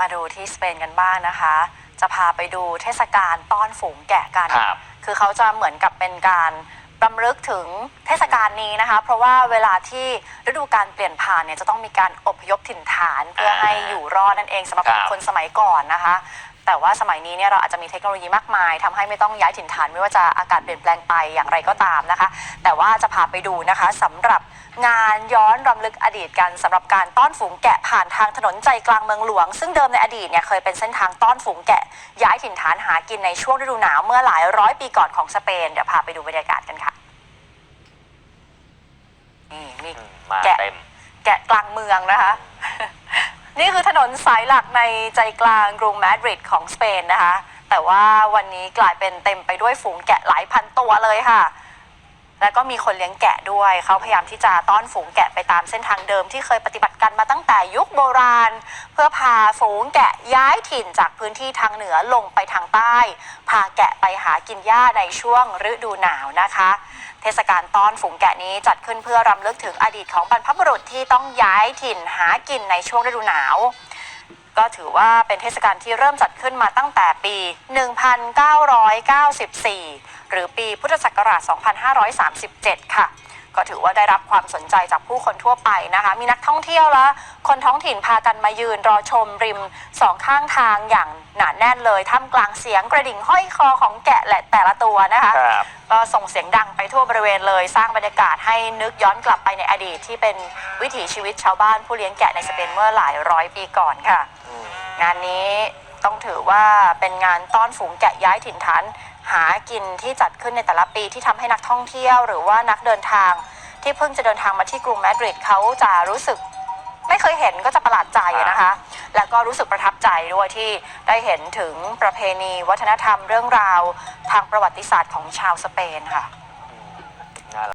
มาดูที่สเปนกันบ้างนะคะ จะพาไปดูเทศกาลต้อนฝูงแกะกัน ครับ คือเขาจะเหมือนกับเป็นการรำลึกถึงเทศกาลนี้นะคะ เพราะว่าเวลาที่ฤดูการเปลี่ยนผ่านเนี่ยจะต้องมีการอพยพถิ่นฐานเพื่อให้อยู่รอดนั่นเองสำหรับครับ คนสมัยก่อนนะคะ แต่ว่าสมัยนี้เนี่ยเราอาจจะมีเทคโนโลยีมากมายทำให้ไม่ต้องย้ายถิ่นฐาน ไม่ว่าจะอากาศเปลี่ยนแปลงไปอย่างไรก็ตามนะคะ แต่ว่าจะพาไปดูนะคะสำหรับงานย้อนรำลึกอดีตกันสำหรับการต้อนฝูงแกะผ่านทางถนนใจกลางเมืองหลวง ซึ่งเดิมในอดีตเนี่ยเคยเป็นเส้นทางต้อนฝูงแกะ ย้ายถิ่นฐานหากินในช่วงฤดูหนาวเมื่อหลายร้อยปีก่อนของสเปนเดี๋ยวพาไปดูบรรยากาศกันค่ะนี่มีอืมมาแกะเต็มแกะกลางเมืองนะคะ นี่คือถนนสายหลักในใจกลางกรุงมาดริดของสเปนนะคะ แต่ว่าวันนี้กลายเป็นเต็มไปด้วยฝูงแกะหลายพันตัวเลยค่ะ แล้วก็มีคนเลี้ยงแกะด้วยเขาพยายามที่จะต้อนฝูงแกะไปตามเส้นทางเดิมที่เคยปฏิบัติกันมาตั้งแต่ยุคโบราณ เพื่อพาฝูงแกะย้ายถิ่นจากพื้นที่ทางเหนือลงไปทางใต้ พาแกะไปหากินหญ้าในช่วงฤดูหนาวนะคะ เทศกาลต้อนฝูงแกะนี้จัดขึ้นเพื่อรำลึกถึงอดีตของบรรพบุรุษที่ต้องย้ายถิ่นหากินในช่วงฤดูหนาวก็ถือว่าเป็นเทศกาลที่เริ่มจัดขึ้นมาตั้งแต่ปี 1994 หรือปีพุทธศักราช 2537 ค่ะ ก็ถือว่าได้รับความสนใจจากผู้คนทั่วไปนะคะ มีนักท่องเที่ยวและคนท้องถิ่นพากันมายืนรอชมริมสองข้างทางอย่างหนาแน่นเลยท่ามกลางเสียงกระดิ่งห้อยคอของแกะและแต่ละตัวนะคะครับก็ส่งเสียงดังไปทั่วบริเวณเลย สร้างบรรยากาศให้นึกย้อนกลับไปในอดีตที่เป็นวิถีชีวิตชาวบ้านผู้เลี้ยงแกะในสเปนเมื่อหลายร้อยปีก่อนค่ะ อืม งานนี้ ต้องถือว่าเป็นงานต้อนฝูงแกะย้ายถิ่นฐานหากินที่จัดขึ้นในแต่ละปีที่ทำให้นักท่องเที่ยว หรือว่านักเดินทาง ที่เพิ่งจะเดินทางมาที่กรุงมาดริดเขาจะรู้สึกไม่เคยเห็นก็จะประหลาดใจนะคะ แล้วก็รู้สึกประทับใจด้วยที่ได้เห็นถึงประเพณี วัฒนธรรมเรื่องราว ทางประวัติศาสตร์ของชาวสเปนค่ะ